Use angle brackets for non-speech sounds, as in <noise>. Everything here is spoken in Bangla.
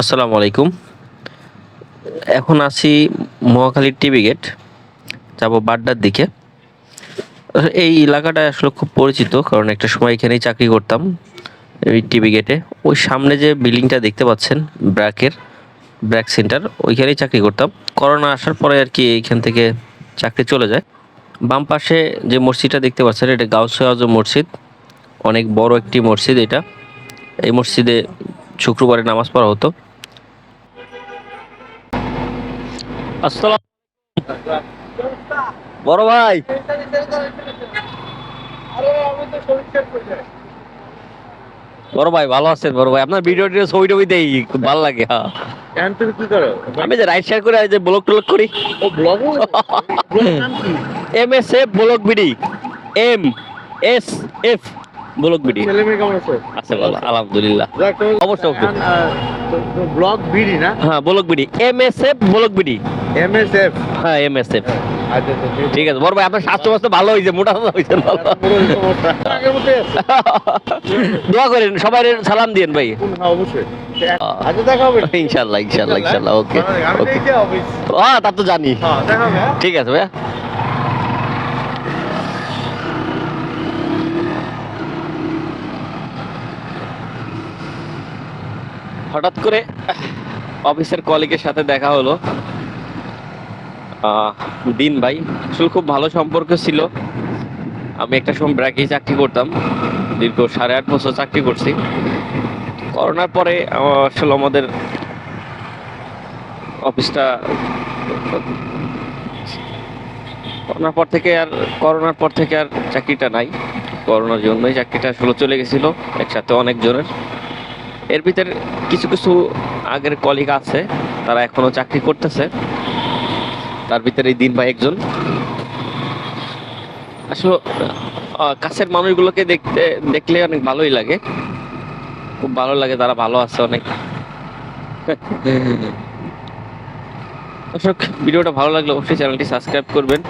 আসসালামু আলাইকুম। এখন আছি মহাখালীর টিভি গেট। যাব বাড্ডার দিকে। এই এলাকাটা আসলে খুব পরিচিত, কারণ একটা সময় এখানেই চাকরি করতাম এই টিভি গেটে। ওই সামনে যে বিল্ডিংটা দেখতে পাচ্ছেন, ব্র্যাকের, ব্র্যাক সেন্টার, ওইখানেই চাকরি করতাম। করোনা আসার পরে আর কি এইখান থেকে চাকরি চলে যায়। বাম পাশে যে মসজিদটা দেখতে পাচ্ছেন, এটা গাউসে মসজিদ। অনেক বড় একটি মসজিদ এটা। এই মসজিদে শুক্রবারে নামাজ পড়া হতো। আসসালাম বড় ভাই। বড় ভাই ভালো আছেন বড় ভাই? আপনার ভিডিও টিডিও ছবি টবি দেই খুব ভালো লাগে হ্যাঁ। তুমি কি করো? আমি যে রাইট শেয়ার করে যে ব্লগ টলগ করি। ও blog M S F blog BD M S F blog BD. ছেলে মেয়ে কেমন আছে? আছে ভালো আলহামদুলিল্লাহ। অবশ্যই। Blog BD. না? হ্যাঁ ব্লগ বিডি। Blog BD. হ্যাঁ এফ আচ্ছা আচ্ছা ঠিক আছে। বড় ভাই আপনার স্বাস্থ্য স্বাস্থ্য ভালো হয়েছে মোটা তাজা হয়েছেন ভালো। <laughs> দোয়া করেন সবাই সালাম দিন ভাই। হ্যাঁ অবশ্যই। আচ্ছা দেখা হবে। ইনশাল্লাহ ইনশাল্লাহ ইনশাল্লাহ ওকে হ্যাঁ তা তো জানি। হ্যাঁ হ্যাঁ? ঠিক আছে ভাইয়া। হঠাৎ করে অফিসের কলিগের সাথে দেখা হলো। দিন ভাই, আসলে খুব ভালো সম্পর্ক ছিল। আমি একটা সময় ব্র্যাকেই চাকরি করতাম, দীর্ঘ সাড়ে আট বছর চাকরি করছি। করোনার পরে আসলে আমাদের অফিসটা করোনার পর থেকে আর করোনার পর থেকে আর চাকরিটা নাই। করোনার জন্যই চাকরিটা আসলে চলে গেছিল, একসাথে অনেক জনের এর ভিতরে কিছু কিছু আগের কলিগ আছে তারা এখনও চাকরি করতেছে। তার ভিতরে এই দিন ভাই একজন। আসলে কাছের মানুষগুলোকে দেখতে দেখলে অনেক ভালোই লাগে। খুব ভালো লাগে তারা ভালো আছে অনেক। দর্শক ভিডিওটা ভালো লাগলে অবশ্যই চ্যানেলটি সাবস্ক্রাইব করবেন।